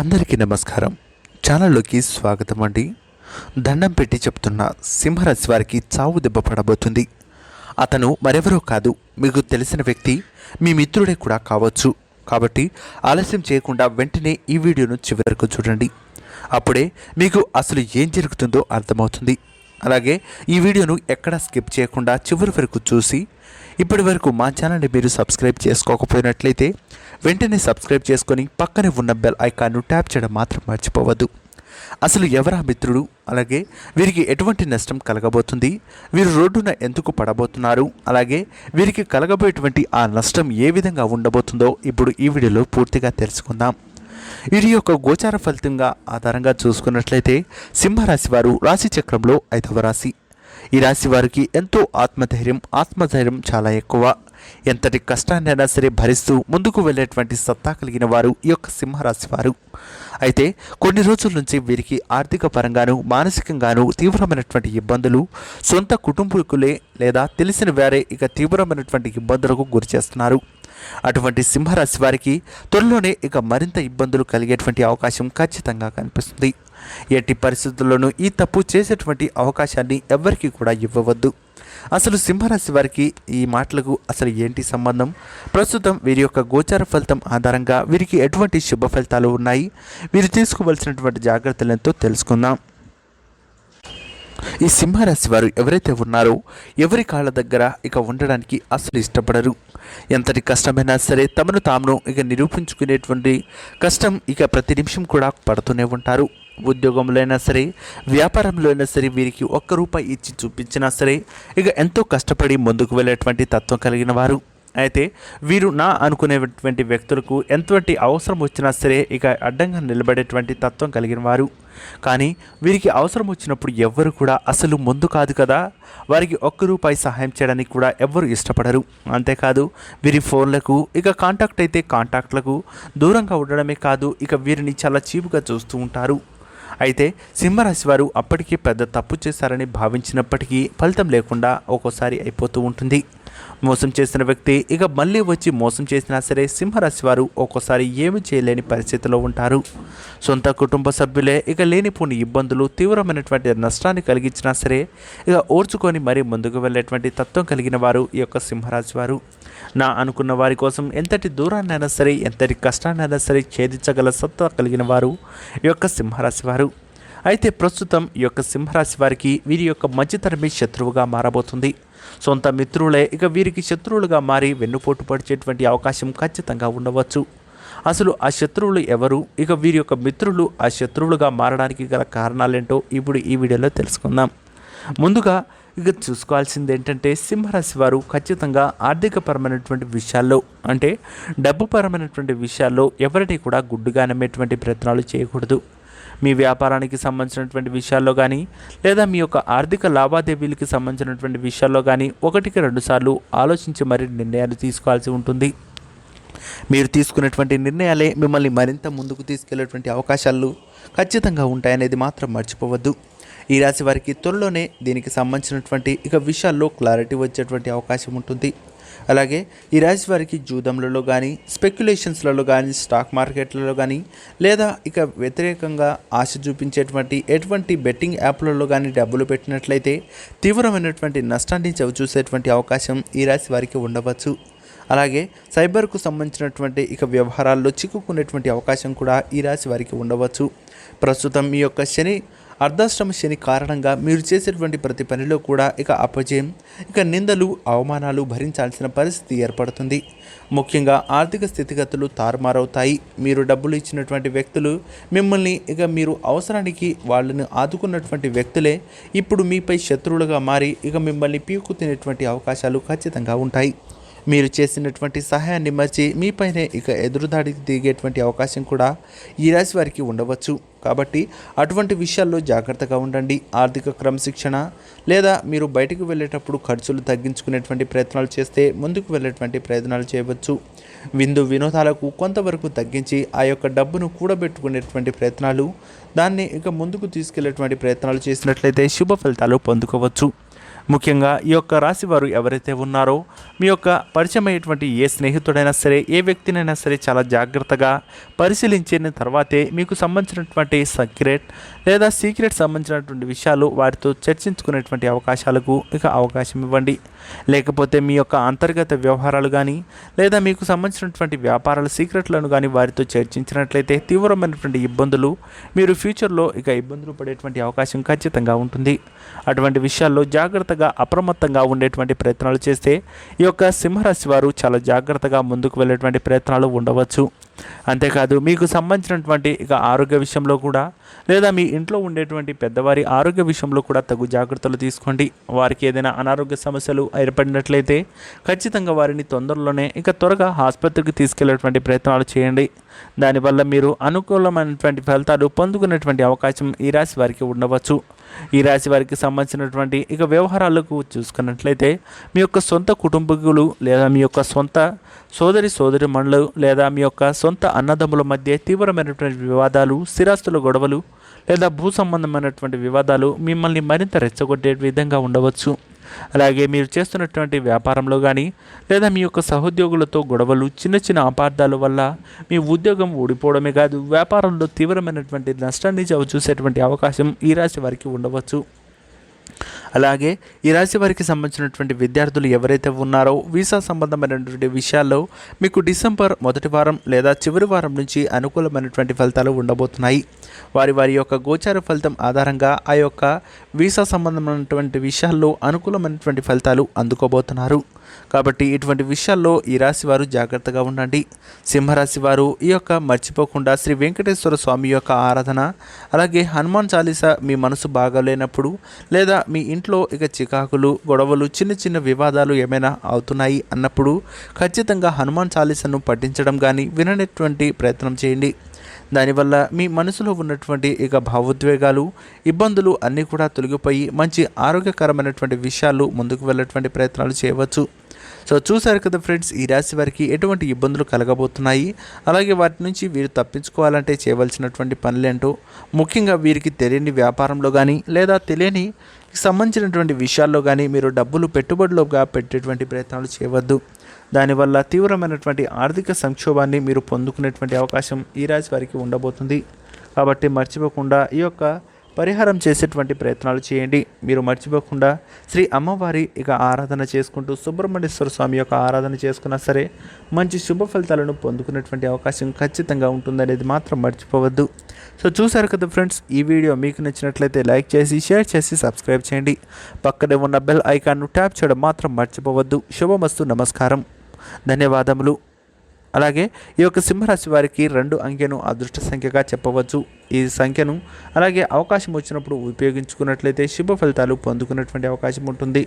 అందరికీ నమస్కారం. ఛానల్లోకి స్వాగతం అండి. దండం పెట్టి చెప్తున్న సింహరాశి వారికి చావు దెబ్బ పడబోతుంది. అతను మరెవరో కాదు మీకు తెలిసిన వ్యక్తి మీ మిత్రుడే కూడా కావచ్చు. కాబట్టి ఆలస్యం చేయకుండా వెంటనే ఈ వీడియోను చివరకు చూడండి. అప్పుడే మీకు అసలు ఏం జరుగుతుందో అర్థమవుతుంది. అలాగే ఈ వీడియోను ఎక్కడా స్కిప్ చేయకుండా చివరి వరకు చూసి ఇప్పటి వరకు మా ఛానల్ని మీరు సబ్స్క్రైబ్ చేసుకోకపోయినట్లయితే వెంటనే సబ్స్క్రైబ్ చేసుకొని పక్కనే ఉన్న బెల్ ఐకాన్ను ట్యాప్ చేయడం మాత్రం మర్చిపోవద్దు. అసలు ఎవరా మిత్రుడు? అలాగే వీరికి ఎటువంటి నష్టం కలగబోతుంది? వీరు రోడ్డున ఎందుకు పడబోతున్నారు? అలాగే వీరికి కలగబోయేటువంటి ఆ నష్టం ఏ విధంగా ఉండబోతుందో ఇప్పుడు ఈ వీడియోలో పూర్తిగా తెలుసుకుందాం. ఇది యొక్క గోచార ఫలితంగా ఆధారంగా చూసుకున్నట్లయితే సింహరాశి వారు రాశి చక్రంలో ఐదవ రాశి. ఈ రాశి వారికి ఎంతో ఆత్మధైర్యం ఆత్మధైర్యం చాలా ఎక్కువ. ఎంతటి కష్టాన్నైనా సరే భరిస్తూ ముందుకు వెళ్ళేటువంటి సత్తా కలిగిన వారు ఈ యొక్క సింహరాశి వారు. అయితే కొన్ని రోజుల నుంచి వీరికి ఆర్థిక పరంగాను మానసికంగాను తీవ్రమైనటువంటి ఇబ్బందులు సొంత కుటుంబీకులే లేదా తెలిసిన వారే ఇక తీవ్రమైనటువంటి ఇబ్బందులకు గురి చేస్తున్నారు. అటువంటి సింహరాశి వారికి త్వరలోనే ఇక మరింత ఇబ్బందులు కలిగేటువంటి అవకాశం ఖచ్చితంగా కనిపిస్తుంది. ఎట్టి పరిస్థితుల్లోనూ ఈ తప్పు చేసేటువంటి అవకాశాన్ని ఎవ్వరికీ కూడా ఇవ్వవద్దు. అసలు సింహరాశి వారికి ఈ మాటలకు అసలు ఏంటి సంబంధం? ప్రస్తుతం వీరి యొక్క గోచార ఫలితం ఆధారంగా వీరికి ఎటువంటి శుభ ఫలితాలు ఉన్నాయి? వీరు తీసుకోవలసినటువంటి జాగ్రత్తలు ఎంతో తెలుసుకుందాం. ఈ సింహరాశి వారు ఎవరైతే ఉన్నారో ఎవరి కాళ్ళ దగ్గర ఇక ఉండడానికి అసలు ఇష్టపడరు. ఎంతటి కష్టమైనా సరే తమను తామును ఇక నిరూపించుకునేటువంటి కష్టం ఇక ప్రతి నిమిషం కూడా పడుతూనే ఉంటారు. ఉద్యోగంలో అయినా సరే వ్యాపారంలో అయినా సరే వీరికి ఒక్క రూపాయి ఇచ్చి చూపించినా సరే ఇక ఎంతో కష్టపడి ముందుకు వెళ్ళేటువంటి తత్వం కలిగిన వారు. అయితే వీరు నా అనుకునేటువంటి వ్యక్తులకు ఎంతటి అవసరం వచ్చినా సరే ఇక అడ్డంగా నిలబడేటువంటి తత్వం కలిగిన వారు. కానీ వీరికి అవసరం వచ్చినప్పుడు ఎవ్వరు కూడా అసలు ముందు కాదు కదా. వారికి ఒక్క రూపాయి సహాయం చేయడానికి కూడా ఎవ్వరు ఇష్టపడరు. అంతేకాదు వీరి ఫోన్లకు ఇక కాంటాక్ట్ అయితే కాంటాక్ట్లకు దూరంగా ఉండడమే కాదు ఇక వీరిని చాలా చీపుగా చూస్తూ ఉంటారు. అయితే సింహరాశి వారు అప్పటికీ పెద్ద తప్పు చేశారని భావించినప్పటికీ ఫలితం లేకుండా ఒక్కోసారి అయిపోతూ ఉంటుంది. మోసం చేసిన వ్యక్తి ఇక మళ్ళీ వచ్చి మోసం చేసినా సరే సింహరాశి వారు ఒక్కోసారి ఏమి చేయలేని పరిస్థితిలో ఉంటారు. సొంత కుటుంబ సభ్యులే ఇక లేనిపోని ఇబ్బందులు తీవ్రమైనటువంటి నష్టాన్ని కలిగించినా సరే ఇక ఓర్చుకొని మరీ ముందుకు వెళ్ళేటువంటి తత్వం కలిగిన వారు ఈ యొక్క సింహరాశి వారు. నా అనుకున్న వారి కోసం ఎంతటి దూరాన్నైనా సరే ఎంతటి కష్టాన్నైనా సరే ఛేదించగల సత్తా కలిగిన వారు ఈ యొక్క సింహరాశి వారు. అయితే ప్రస్తుతం ఈ యొక్క సింహరాశి వారికి వీరి యొక్క మంచితనమే శత్రువుగా మారబోతుంది. సొంత మిత్రులే ఇక వీరికి శత్రువులుగా మారి వెన్నుపోటు పడిచేటువంటి అవకాశం ఖచ్చితంగా ఉండవచ్చు. అసలు ఆ శత్రువులు ఎవరు? ఇక వీరి యొక్క మిత్రులు ఆ శత్రువులుగా మారడానికి గల కారణాలేంటో ఇప్పుడు ఈ వీడియోలో తెలుసుకుందాం. ముందుగా ఇక చూసుకోవాల్సింది ఏంటంటే సింహరాశి వారు ఖచ్చితంగా ఆర్థికపరమైనటువంటి విషయాల్లో అంటే డబ్బు పరమైనటువంటి విషయాల్లో ఎవరిని కూడా గుడ్డుగా నమ్మేటువంటి ప్రయత్నాలు చేయకూడదు. మీ వ్యాపారానికి సంబంధించినటువంటి విషయాల్లో కానీ లేదా మీ యొక్క ఆర్థిక లావాదేవీలకి సంబంధించినటువంటి విషయాల్లో కానీ ఒకటికి రెండుసార్లు ఆలోచించి మరి నిర్ణయాలు తీసుకోవాల్సి ఉంటుంది. మీరు తీసుకునేటువంటి నిర్ణయాలే మిమ్మల్ని మరింత ముందుకు తీసుకెళ్ళేటువంటి అవకాశాలు ఖచ్చితంగా ఉంటాయనేది మాత్రం మర్చిపోవద్దు. ఈ రాశి వారికి త్వరలోనే దీనికి సంబంధించినటువంటి ఇక విషయాల్లో క్లారిటీ వచ్చేటువంటి అవకాశం ఉంటుంది. అలాగే ఈ రాశి వారికి జూదంలలో కానీ స్పెక్యులేషన్స్లలో కానీ స్టాక్ మార్కెట్లలో కానీ లేదా ఇక వ్యతిరేకంగా ఆశ చూపించేటువంటి ఎటువంటి బెట్టింగ్ యాప్లలో కానీ డబ్బులు పెట్టినట్లయితే తీవ్రమైనటువంటి నష్టాన్ని చవిచూసేటువంటి అవకాశం ఈ రాశి వారికి ఉండవచ్చు. అలాగే సైబర్కు సంబంధించినటువంటి ఇక వ్యవహారాల్లో చిక్కుకునేటువంటి అవకాశం కూడా ఈ రాశి వారికి ఉండవచ్చు. ప్రస్తుతం ఈ యొక్క శని అర్ధాశ్రమ శని కారణంగా మీరు చేసేటువంటి ప్రతి పనిలో కూడా ఇక అపజయం ఇక నిందలు అవమానాలు భరించాల్సిన పరిస్థితి ఏర్పడుతుంది. ముఖ్యంగా ఆర్థిక స్థితిగతులు తారుమారవుతాయి. మీరు డబ్బులు ఇచ్చినటువంటి వ్యక్తులు మిమ్మల్ని ఇక మీరు అవసరానికి వాళ్ళని ఆదుకున్నటువంటి వ్యక్తులే. ఇప్పుడు మీపై శత్రువులుగా మారి ఇక మిమ్మల్ని పీకు తినేటువంటి అవకాశాలు ఖచ్చితంగా ఉంటాయి. మీరు చేసినటువంటి సహాయాన్ని మర్చి మీపైనే ఇక ఎదురుదాడికి దిగేటువంటి అవకాశం కూడా ఈ రాశి వారికి ఉండవచ్చు. కాబట్టి అటువంటి విషయాల్లో జాగ్రత్తగా ఉండండి. ఆర్థిక క్రమశిక్షణ లేదా మీరు బయటకు వెళ్ళేటప్పుడు ఖర్చులు తగ్గించుకునేటువంటి ప్రయత్నాలు చేస్తే ముందుకు వెళ్ళేటువంటి ప్రయత్నాలు చేయవచ్చు. విందు వినోదాలకు కొంతవరకు తగ్గించి ఆ యొక్క డబ్బును కూడబెట్టుకునేటువంటి ప్రయత్నాలు దాన్ని ఇక ముందుకు తీసుకెళ్ళేటువంటి ప్రయత్నాలు చేసినట్లయితే శుభ ఫలితాలు పొందుకోవచ్చు. ముఖ్యంగా ఈ యొక్క రాశి వారు ఎవరైతే ఉన్నారో మీ యొక్క పరిచయమైనటువంటి ఏ స్నేహితుడైనా సరే ఏ వ్యక్తినైనా సరే చాలా జాగ్రత్తగా పరిశీలించిన తర్వాతే మీకు సంబంధించినటువంటి సీక్రెట్ లేదా సీక్రెట్ సంబంధించినటువంటి విషయాలు వారితో చర్చించుకునేటువంటి అవకాశాలకు ఇక అవకాశం ఇవ్వండి. లేకపోతే మీ యొక్క అంతర్గత వ్యవహారాలు కానీ లేదా మీకు సంబంధించినటువంటి వ్యాపారాల సీక్రెట్లను కానీ వారితో చర్చించినట్లయితే తీవ్రమైనటువంటి ఇబ్బందులు మీరు ఫ్యూచర్లో ఇక ఇబ్బందులు పడేటువంటి అవకాశం ఖచ్చితంగా ఉంటుంది. అటువంటి విషయాల్లో జాగ్రత్త జాగ్రత్తగా అప్రమత్తంగా ఉండేటువంటి ప్రయత్నాలు చేస్తే ఈ యొక్క సింహరాశి వారు చాలా జాగ్రత్తగా ముందుకు వెళ్ళేటువంటి ప్రయత్నాలు ఉండవచ్చు. అంతేకాదు మీకు సంబంధించినటువంటి ఇక ఆరోగ్య విషయంలో కూడా లేదా మీ ఇంట్లో ఉండేటువంటి పెద్దవారి ఆరోగ్య విషయంలో కూడా తగు జాగ్రత్తలు తీసుకోండి. వారికి ఏదైనా అనారోగ్య సమస్యలు ఏర్పడినట్లయితే ఖచ్చితంగా వారిని తొందరలోనే ఇక త్వరగా ఆసుపత్రికి తీసుకెళ్ళేటువంటి ప్రయత్నాలు చేయండి. దానివల్ల మీరు అనుకూలమైనటువంటి ఫలితాలు పొందుకునేటువంటి అవకాశం ఈ రాశి వారికి ఉండవచ్చు. ఈ రాశి వారికి సంబంధించినటువంటి ఇక వ్యవహారాలకు చూసుకున్నట్లయితే మీ యొక్క సొంత కుటుంబీకులు లేదా మీ యొక్క సొంత సోదరి సోదరి మనులు లేదా మీ యొక్క సొంత అన్నదమ్ముల మధ్య తీవ్రమైనటువంటి వివాదాలు స్థిరాస్తుల గొడవలు లేదా భూ సంబంధమైనటువంటి వివాదాలు మిమ్మల్ని మరింత రెచ్చగొట్టే విధంగా ఉండవచ్చు. అలాగే మీరు చేస్తున్నటువంటి వ్యాపారంలో కానీ లేదా మీ యొక్క సహోద్యోగులతో గొడవలు చిన్న చిన్న అపార్థాల వల్ల మీ ఉద్యోగం ఓడిపోవడమే కాదు వ్యాపారంలో తీవ్రమైనటువంటి నష్టాన్ని చవి చూసేటువంటి అవకాశం ఈ రాశి వారికి ఉండవచ్చు. అలాగే ఈ రాశి వారికి సంబంధించినటువంటి విద్యార్థులు ఎవరైతే ఉన్నారో వీసా సంబంధమైనటువంటి విషయాల్లో మీకు డిసెంబర్ మొదటి వారం లేదా చివరి వారం నుంచి అనుకూలమైనటువంటి ఫలితాలు ఉండబోతున్నాయి. వారి వారి యొక్క గోచార ఫలితం ఆధారంగా ఆ యొక్క వీసా సంబంధమైనటువంటి విషయాల్లో అనుకూలమైనటువంటి ఫలితాలు అందుకోబోతున్నారు. కాబట్టి ఇటువంటి విషయాల్లో ఈ రాశి వారు జాగ్రత్తగా ఉండండి. సింహరాశి వారు ఈ యొక్క మర్చిపోకుండా శ్రీ వెంకటేశ్వర స్వామి యొక్క ఆరాధన అలాగే హనుమాన్ చాలీసా మీ మనసు బాగాలేనప్పుడు లేదా మీ ఇంట్లో ఇక చికాకులు గొడవలు చిన్న చిన్న వివాదాలు ఏమైనా అవుతున్నాయి అన్నప్పుడు ఖచ్చితంగా హనుమాన్ చాలీసాను పఠించడం కానీ విననటువంటి ప్రయత్నం చేయండి. దానివల్ల మీ మనసులో ఉన్నటువంటి ఇక భావోద్వేగాలు ఇబ్బందులు అన్నీ కూడా తొలగిపోయి మంచి ఆరోగ్యకరమైనటువంటి విషయాలు ముందుకు వెళ్ళేటువంటి ప్రయత్నాలు చేయవచ్చు. సో చూసారు కదా ఫ్రెండ్స్ ఈ రాశి వారికి ఎటువంటి ఇబ్బందులు కలగబోతున్నాయి? అలాగే వాటి నుంచి వీరు తప్పించుకోవాలంటే చేయవలసినటువంటి పనులేంటో ముఖ్యంగా వీరికి తెలియని వ్యాపారంలో కానీ లేదా తెలియని సంబంధించినటువంటి విషయాల్లో కానీ మీరు డబ్బులు పెట్టుబడిలోగా పెట్టేటువంటి ప్రయత్నాలు చేయవద్దు. దానివల్ల తీవ్రమైనటువంటి ఆర్థిక సంక్షోభాన్ని మీరు పొందుకునేటువంటి అవకాశం ఈ రాశి వారికి ఉండబోతుంది. కాబట్టి మర్చిపోకుండా ఈ యొక్క పరిహారం చేసేటువంటి ప్రయత్నాలు చేయండి. మీరు మర్చిపోకుండా శ్రీ అమ్మవారి ఇక ఆరాధన చేసుకుంటూ సుబ్రహ్మణ్యేశ్వర స్వామి యొక్క ఆరాధన చేసుకున్నా సరే మంచి శుభ ఫలితాలను పొందుకునేటువంటి అవకాశం ఖచ్చితంగా ఉంటుందనేది మాత్రం మర్చిపోవద్దు. సో చూసారు కదా ఫ్రెండ్స్ ఈ వీడియో మీకు నచ్చినట్లయితే లైక్ చేసి షేర్ చేసి సబ్స్క్రైబ్ చేయండి. పక్కనే ఉన్న బెల్ ఐకాన్ను ట్యాప్ చేయడం మాత్రం మర్చిపోవద్దు. శుభమస్తు నమస్కారం. ధన్యవాదములు. అలాగే ఈ యొక్క సింహరాశి వారికి రెండు అంకెను అదృష్ట సంఖ్యగా చెప్పవచ్చు. ఈ సంఖ్యను అలాగే అవకాశం వచ్చినప్పుడు ఉపయోగించుకున్నట్లయితే శుభ ఫలితాలు పొందుకున్నటువంటి అవకాశం ఉంటుంది.